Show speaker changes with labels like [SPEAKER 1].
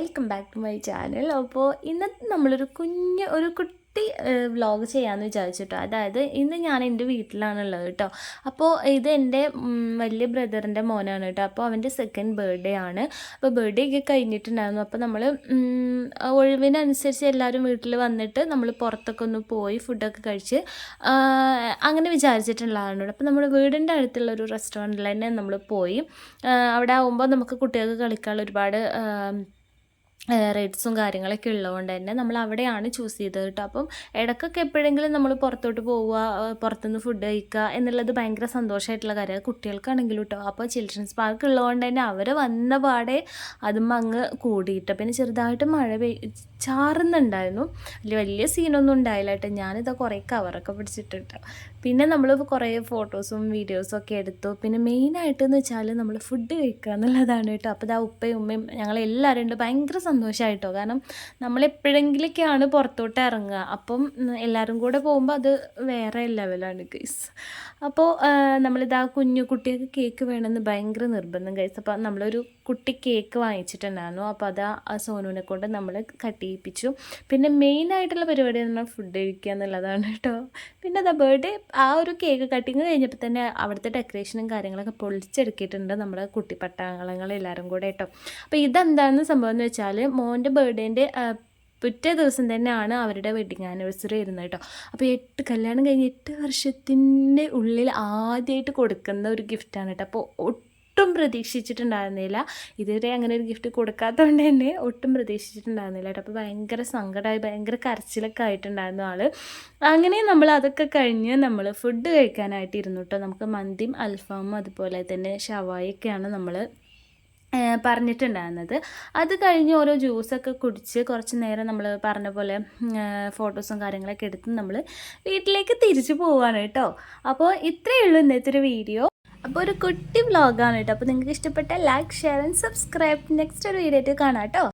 [SPEAKER 1] Welcome back to my channel. അപ്പോൾ ഇന്നത്തെ നമ്മളൊരു കുഞ്ഞ് ഒരു കുട്ടി വ്ലോഗ് ചെയ്യാമെന്ന് വിചാരിച്ചിട്ടോ. അതായത് ഇന്ന് ഞാൻ എന്റെ വീട്ടിലാണുള്ളത് കേട്ടോ അപ്പോൾ ഇത് എന്റെ വലിയ ബ്രദറിന്റെ മോനാണ് കേട്ടോ അപ്പോൾ അവന്റെ സെക്കൻഡ് ബർത്ത്ഡേ ആണ്. അപ്പോൾ ബർത്ത്ഡേ ഒക്കെ കഴിഞ്ഞിട്ടുണ്ടായിരുന്നു. അപ്പോൾ നമ്മൾ ഒഴിവിനനുസരിച്ച് എല്ലാവരും വീട്ടിൽ വന്നിട്ട് നമ്മൾ പുറത്തൊക്കെ ഒന്ന് പോയി ഫുഡൊക്കെ കഴിച്ച് അങ്ങനെ വിചാരിച്ചിട്ടുള്ളതാണ് അപ്പോൾ നമ്മൾ വീടിന്റെ അടുത്തുള്ള ഒരു റെസ്റ്റോറന്റിൽ തന്നെ നമ്മൾ പോയി. അവിടെ ആകുമ്പോൾ നമുക്ക് കുട്ടികൾക്ക് കളിക്കാനുള്ള ഒരുപാട് റേറ്റ്സും കാര്യങ്ങളൊക്കെ ഉള്ളതുകൊണ്ട് തന്നെ നമ്മൾ അവിടെയാണ് ചൂസ് ചെയ്തത് കേട്ടോ. അപ്പം ഇടയ്ക്കൊക്കെ എപ്പോഴെങ്കിലും നമ്മൾ പുറത്തോട്ട് പോവുക പുറത്തുനിന്ന് ഫുഡ് കഴിക്കുക എന്നുള്ളത് ഭയങ്കര സന്തോഷമായിട്ടുള്ള കാര്യമാണ്. കുട്ടികൾക്കാണെങ്കിലും കേട്ടോ. അപ്പോൾ ചിൽഡ്രൻസ് പാർക്ക് ഉള്ളതുകൊണ്ട് തന്നെ അവർ വന്ന പാടെ അതും അങ്ങ് കൂടിയിട്ട്. പിന്നെ ചെറുതായിട്ട് മഴ പെയ് ചാറുന്നുണ്ടായിരുന്നു. വലിയ വലിയ സീനൊന്നും ഉണ്ടായില്ല കേട്ടോ. ഞാനിതാ കുറേ കവറൊക്കെ പിടിച്ചിട്ടുണ്ട് പിന്നെ നമ്മൾ കുറേ ഫോട്ടോസും വീഡിയോസും ഒക്കെ എടുത്തു. പിന്നെ മെയിനായിട്ടെന്ന് വെച്ചാൽ നമ്മൾ ഫുഡ് കഴിക്കുക എന്നുള്ളതാണ് കേട്ടോ. അപ്പോൾ ഇതാ ഉപ്പയും ഉമ്മയും ഞങ്ങളെല്ലാവരും ഉണ്ട്. ഭയങ്കര സന്തോഷമായിട്ടോ കാരണം നമ്മൾ എപ്പോഴെങ്കിലൊക്കെയാണ് പുറത്തോട്ട് ഇറങ്ങുക. അപ്പം എല്ലാവരും കൂടെ പോകുമ്പോൾ അത് വേറെ ലെവലാണ് ഗൈസ് അപ്പോൾ നമ്മളിതാ കുഞ്ഞു കുട്ടികൾക്ക് കേക്ക് വേണമെന്ന് ഭയങ്കര നിർബന്ധം ഗൈസ് അപ്പോൾ നമ്മളൊരു കുട്ടി കേക്ക് വാങ്ങിച്ചിട്ടുണ്ടായിരുന്നു. അപ്പോൾ അത് ആ സോനുവിനെ കൊണ്ട് നമ്മൾ കട്ട് ചെയ്യിപ്പിച്ചു പിന്നെ മെയിനായിട്ടുള്ള പരിപാടി എന്ന് പറഞ്ഞാൽ ഫുഡ് കഴിക്കുക എന്നുള്ളതാണ് കേട്ടോ. പിന്നെ അതാ ബർത്ത്ഡേ ആ ഒരു കേക്ക് കട്ടിങ് കഴിഞ്ഞപ്പോൾ തന്നെ അവിടുത്തെ ഡെക്കറേഷനും കാര്യങ്ങളൊക്കെ പൊളിച്ചെടുക്കിയിട്ടുണ്ട് നമ്മുടെ കുട്ടിപ്പട്ടാളങ്ങൾ എല്ലാവരും കൂടെ കേട്ടോ. അപ്പോൾ ഇതെന്താണെന്ന് സംഭവം എന്ന് വെച്ചാൽ മോന്റെ ബർത്ത്ഡേന്റെ പിറ്റേ ദിവസം തന്നെയാണ് അവരുടെ വെഡിങ് ആനിവേഴ്സറി വരുന്നത് കേട്ടോ. അപ്പോൾ എട്ട് കല്യാണം കഴിഞ്ഞ് എട്ട് വർഷത്തിന്റെ ഉള്ളിൽ ആദ്യമായിട്ട് കൊടുക്കുന്ന ഒരു ഗിഫ്റ്റാണ് കേട്ടോ. അപ്പോൾ ഒട്ടും പ്രതീക്ഷിച്ചിട്ടുണ്ടായിരുന്നില്ല. ഇതുവരെ അങ്ങനെ ഒരു ഗിഫ്റ്റ് കൊടുക്കാത്തതുകൊണ്ട് തന്നെ ഒട്ടും പ്രതീക്ഷിച്ചിട്ടുണ്ടായിരുന്നില്ല കേട്ടോ. അപ്പോൾ ഭയങ്കര സങ്കടമായി ഭയങ്കര കരച്ചിലൊക്കെ ആയിട്ടുണ്ടായിരുന്നു ആൾ അങ്ങനെ നമ്മൾ അതൊക്കെ കഴിഞ്ഞ് നമ്മൾ ഫുഡ് കഴിക്കാനായിട്ട് ഇരുന്നു കേട്ടോ. നമുക്ക് മന്തിയും അൽഫാമും അതുപോലെ തന്നെ ഷവായൊക്കെയാണ് നമ്മൾ പറഞ്ഞിട്ടുണ്ടായിരുന്നത്. അത് കഴിഞ്ഞ് ഓരോ ജ്യൂസൊക്കെ കുടിച്ച് കുറച്ച് നേരം നമ്മൾ പറഞ്ഞ പോലെ ഫോട്ടോസും കാര്യങ്ങളൊക്കെ എടുത്ത് നമ്മൾ വീട്ടിലേക്ക് തിരിച്ചു പോവാണ് കേട്ടോ. അപ്പോൾ ഇത്രയേ ഉള്ളൂ ഇന്നത്തെ ഒരു വീഡിയോ. അപ്പോൾ ഒരു കുട്ടി വ്ളോഗാണ് കേട്ടോ. അപ്പോൾ നിങ്ങൾക്ക് ഇഷ്ടപ്പെട്ട like share and subscribe next ഒരു വീഡിയോ ആയിട്ട് കാണാം കേട്ടോ.